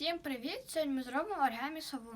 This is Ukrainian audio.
Всім привіт! Сьогодні ми зробимо оригамі сову.